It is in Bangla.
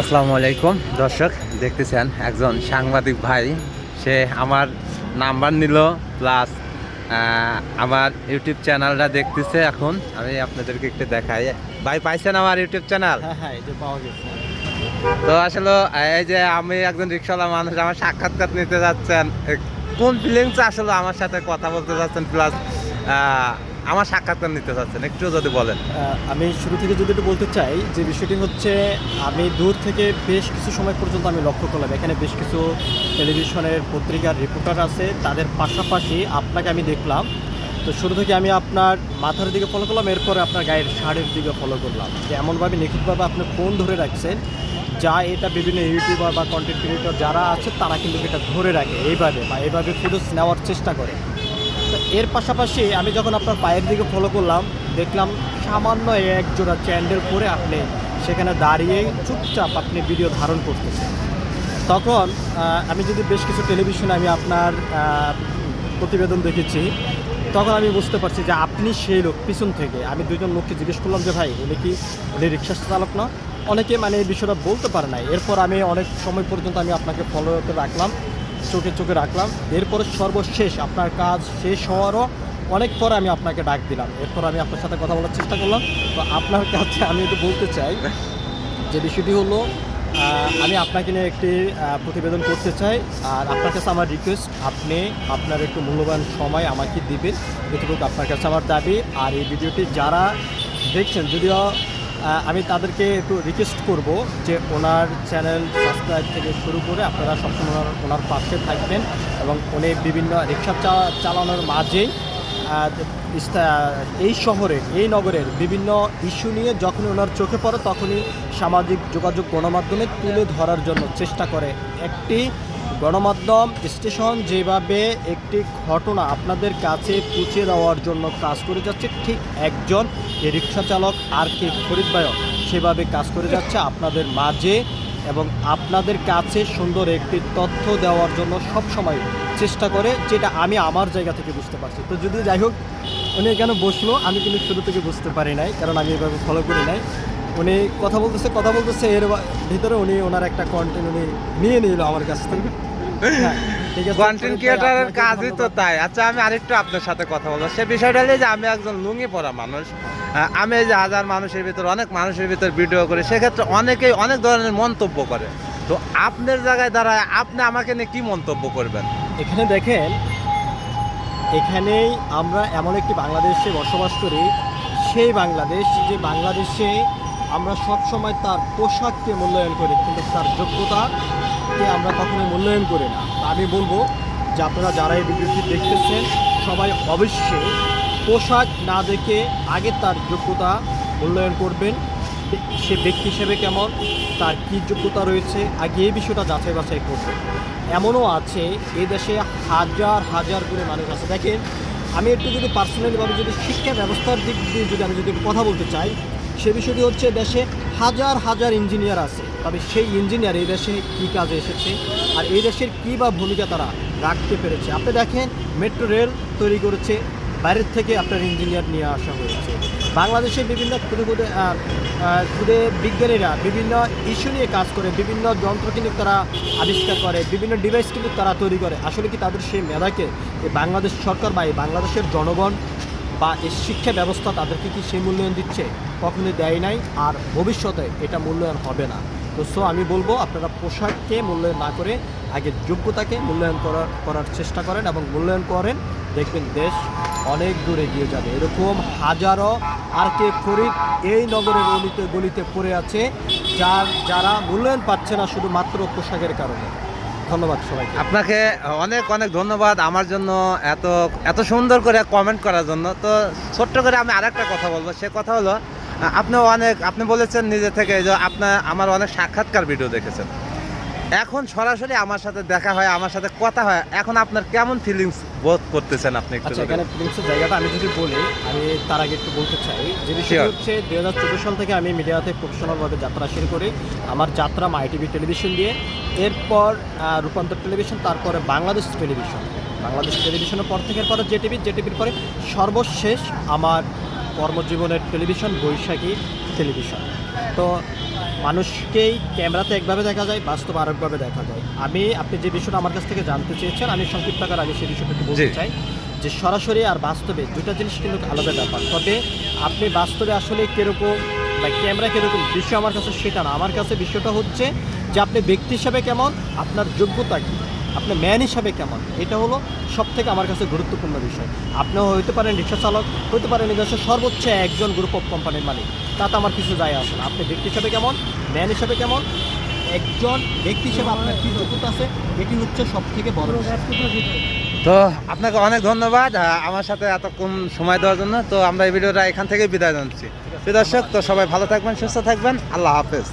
আসসালামু আলাইকুম। দর্শক দেখতেছেন একজন সাংবাদিক ভাই। সে আমার নাম্বার নিল প্লাস আমার ইউটিউব চ্যানেলটা দেখতেছে এখন। আমি আপনাদেরকে একটু দেখাই। ভাই পাইছেন আমার ইউটিউব চ্যানেল? হ্যাঁ হ্যাঁ তো আসলে এই যে আমি একজন রিক্সাওয়ালা মানুষ আমার সাক্ষাৎকার নিতে যাচ্ছেন। কোন ফিলিংস আসলে আমার সাথে কথা বলতে যাচ্ছেন? প্লাস আমার সাক্ষাৎকার নিতে যাচ্ছেন একটু যদি বলেন। আমি শুরু থেকে যদি একটু বলতে চাই, যে বিষয়টি হচ্ছে, আমি দূর থেকে বেশ কিছু সময় পর্যন্ত আমি লক্ষ্য করলাম। এখানে বেশ কিছু টেলিভিশনের পত্রিকার রিপোর্টার আছে, তাদের পাশাপাশি আপনাকে আমি দেখলাম। তো শুরু থেকে আমি আপনার মাথার দিকে ফলো করলাম, এরপরে আপনার গায়ের শাড়ির দিকে ফলো করলাম। যে এমনভাবে নিখুঁতভাবে আপনি ফোন ধরে রাখছেন, যা এটা বিভিন্ন ইউটিউবার বা কন্টেন্ট ক্রিয়েটর যারা আছে, তারা কিন্তু এটা ধরে রাখে, এইভাবে বা এইভাবে ফুটেজ নেওয়ার চেষ্টা করে। এর পাশাপাশি আমি যখন আপনার পায়ের দিকে ফলো করলাম, দেখলাম সামান্য এক জোড়া চ্যান্ডেল পরে আপনি সেখানে দাঁড়িয়ে চুপচাপ আপনি ভিডিও ধারণ করতেছেন। তখন আমি যদি বেশ কিছু টেলিভিশনে আমি আপনার প্রতিবেদন দেখেছি, তখন আমি বুঝতে পারছি যে আপনি সেই লোক পিছন থেকে। আমি দুজন লোককে জিজ্ঞেস করলাম যে, ভাই, উনি কি উনি রিক্সা চালক না? অনেকে মানে এই বিষয়টা বলতে পারে না এরপর আমি অনেক সময় পর্যন্ত আমি আপনাকে ফলোতে রাখলাম। চোখে চোখে রাখলাম। এরপরে সর্বশেষ আপনার কাজ শেষ হওয়ারও অনেক পরে আমি আপনাকে ডাক দিলাম। এরপর আমি আপনার সাথে কথা বলার চেষ্টা করলাম। তো আপনার কাছে আমি একটু বলতে চাই যে বিষয়টি হলো আমি আপনাকে নিয়ে একটি প্রতিবেদন করতে চাই। আর আপনার কাছে আমার রিকোয়েস্ট আপনি আপনার একটু মূল্যবান সময় আমাকে দিবেন। এটুকু আপনার কাছে আমার দাবি। আর এই ভিডিওটি যারা দেখছেন, যদিও আমি তাদেরকে একটু রিকোয়েস্ট করব যে ওনার চ্যানেল সাবস্ক্রাইব থেকে শুরু করে আপনারা সবসময় ওনার পাশে থাকবেন এবং উনি বিভিন্ন রিক্সা চালানোর মাঝেই এই শহরে, এই নগরের বিভিন্ন ইস্যু নিয়ে যখনই ওনার চোখে পড়ে তখনই সামাজিক যোগাযোগ গণমাধ্যমে তুলে ধরার জন্য চেষ্টা করে একটি গণমাধ্যম স্টেশন যেভাবে একটি ঘটনা আপনাদের কাছে পৌঁছে দেওয়ার জন্য কাজ করে যাচ্ছে। ঠিক একজন রিক্সা চালক আর কে ভাইও সেভাবে কাজ করে যাচ্ছে আপনাদের মাঝে এবং আপনাদের কাছে সুন্দর একটি তথ্য দেওয়ার জন্য সব সময় চেষ্টা করে, যেটা আমি আমার জায়গা থেকে বুঝতে পারছি। তো যদি যাই হোক, উনি এখানে বসল, আমি কিন্তু শুরু থেকে বুঝতে পারি নাই, কারণ আমি এভাবে ফলো করি নাই। উনি কথা বলতেছে কথা বলতেছে, এর ভিতরে উনি ওনার একটা কন্টেন্ট উনি নিয়ে নিল আমার কাছ থেকে। কন্টেন্ট ক্রিয়েটারের কাজই তো তাই। আচ্ছা আমি আরেকটু আপনার সাথে কথা বলব। সে বিষয়টা হলো যে আমি একজন লুঙ্গি পরা মানুষ। আমি যে হাজার মানুষের ভিতর অনেক মানুষের ভিতর ভিডিও করি সেক্ষেত্রে অনেকেই অনেক ধরনের মন্তব্য করে। তো আপনার জায়গায় দাঁড়ায় আপনি আমাকে নিয়ে কি মন্তব্য করবেন? এখানে দেখেন এখানেই আমরা এমন একটি বাংলাদেশে বসবাস করি সেই বাংলাদেশ যে বাংলাদেশে আমরা সবসময় তার পোশাককে মূল্যায়ন করি কিন্তু তার যোগ্যতাকে আমরা কখনোই মূল্যায়ন করি না। আমি বলব যে আপনারা যারা এই ভিডিওটি দেখতেছেন, সবাই অবশ্যই পোশাক না দেখে আগে তার যোগ্যতা মূল্যায়ন করবেন। সে ব্যক্তি হিসেবে কেমন, তার কী যোগ্যতা রয়েছে, আগে এই বিষয়টা যাচাই বাছাই করবেন এমনও আছে, এই দেশে হাজার হাজার করে মানুষ আছে। দেখেন, আমি একটু যদি পার্সোনালিভাবে যদি শিক্ষা ব্যবস্থার দিক দিয়ে যদি আমি যদি কথা বলতে চাই সে বিষয়টি হচ্ছে দেশে হাজার হাজার ইঞ্জিনিয়ার আছে। তবে সেই ইঞ্জিনিয়ার এই দেশে কী কাজে এসেছে আর এই দেশের কী বা ভূমিকা তারা রাখতে পেরেছে? আপনি দেখেন, মেট্রো রেল তৈরি করেছে, বাইরের থেকে আপনার ইঞ্জিনিয়ার নিয়ে আসা হয়েছে। বাংলাদেশের বিভিন্ন ক্ষুদে ক্ষুদে ক্ষুদে বিজ্ঞানীরা বিভিন্ন ইস্যু নিয়ে কাজ করে, বিভিন্ন যন্ত্র কিন্তু তারা আবিষ্কার করে, বিভিন্ন ডিভাইস কিন্তু তারা তৈরি করে। আসলে কি তাদের সেই মেধাকে বাংলাদেশ সরকার বা বাংলাদেশের জনগণ বা এই শিক্ষা ব্যবস্থা তাদেরকে কি সেই মূল্যায়ন দিচ্ছে, কখনোই দেয় নাই আর ভবিষ্যতে এটা মূল্যায়ন হবে না। তো সো আমি বলব, আপনারা পোশাককে মূল্যায়ন না করে আগে যোগ্যতাকে মূল্যায়ন করার করার চেষ্টা করেন এবং মূল্যায়ন করেন, দেখবেন দেশ অনেক দূরে এগিয়ে যাবে। এরকম হাজারো আর কে ফরিদ এই নগরের গলিতে গলিতে পড়ে আছে, যার, যারা মূল্যায়ন পাচ্ছে না শুধুমাত্র পোশাকের কারণে। ধন্যবাদ সবাইকে। আপনাকে অনেক অনেক ধন্যবাদ আমার জন্য এত এত সুন্দর করে কমেন্ট করার জন্য। তো ছোট্ট করে আমি আরেকটা কথা বলব। সে কথা হলো আপনি অনেক, আপনি বলেছেন নিজে থেকে যে আপনার আমার অনেক সাক্ষাৎকার ভিডিও দেখেছেন। এখন সরাসরি আমার সাথে দেখা হয় আমার সাথে কথা হয়। এখন আপনার কেমন ফিলিংস বোধ করতেছেন আপনি একটু আচ্ছা এখানে ফিলিংসের জায়গাটা আমি যদি বলি আমি তার আগে একটু বলতে চাই। যে বিষয়টা হচ্ছে দুই হাজার চোদ্দ সাল থেকে আমি মিডিয়াতে প্রফেশনালভাবে যাত্রা শুরু করি। আমার যাত্রা মাই টিভি টেলিভিশন দিয়ে। এরপর রূপান্তর টেলিভিশন তারপরে বাংলাদেশ টেলিভিশন। বাংলাদেশ টেলিভিশনের পর থেকে পরে জে টিভি জে টিভির পরে সর্বশেষ আমার কর্মজীবনের টেলিভিশন বৈশাখী টেলিভিশন। তো মানুষকেই ক্যামেরাতে একভাবে দেখা যায় বাস্তব আরেকভাবে দেখা যায়। আমি আপনি যে বিষয়টা আমার কাছ থেকে জানতে চেয়েছেন আমি সংক্ষিপ্ত আকার আগে সেই বিষয়টা একটু বলতে চাই যে সরাসরি আর বাস্তবে দুটা জিনিস কিন্তু আলাদা ব্যাপার। তবে আপনি বাস্তবে আসলে কীরকম বা ক্যামেরা কীরকম বিষয় আমার কাছে সেটা না। আমার কাছে বিষয়টা হচ্ছে যে আপনি ব্যক্তি হিসাবে কেমন? আপনার যোগ্যতা কী? আপনি ম্যান হিসাবে কেমন? এটা হলো সব থেকে আমার কাছে গুরুত্বপূর্ণ বিষয়। আপনিও হইতে পারেন রিক্সা চালক, হইতে পারেন নিজস্ব সর্বোচ্চ একজন গ্রুপ অফ কোম্পানির মালিক। তাতে আমার কিছু যায় আসে না। আপনি ব্যক্তি হিসাবে কেমন? ম্যান হিসাবে কেমন? একজন ব্যক্তি হিসেবে আপনার কী যোগ্যতা আছে? এটি হচ্ছে সব থেকে বড় তো আপনাকে অনেক ধন্যবাদ আমার সাথে এত কম সময় দেওয়ার জন্য। তো আমরা এই ভিডিওটা এখান থেকেই বিদায় প্রিয় দর্শক, তো সবাই ভালো থাকবেন, সুস্থ থাকবেন। আল্লাহ হাফেজ।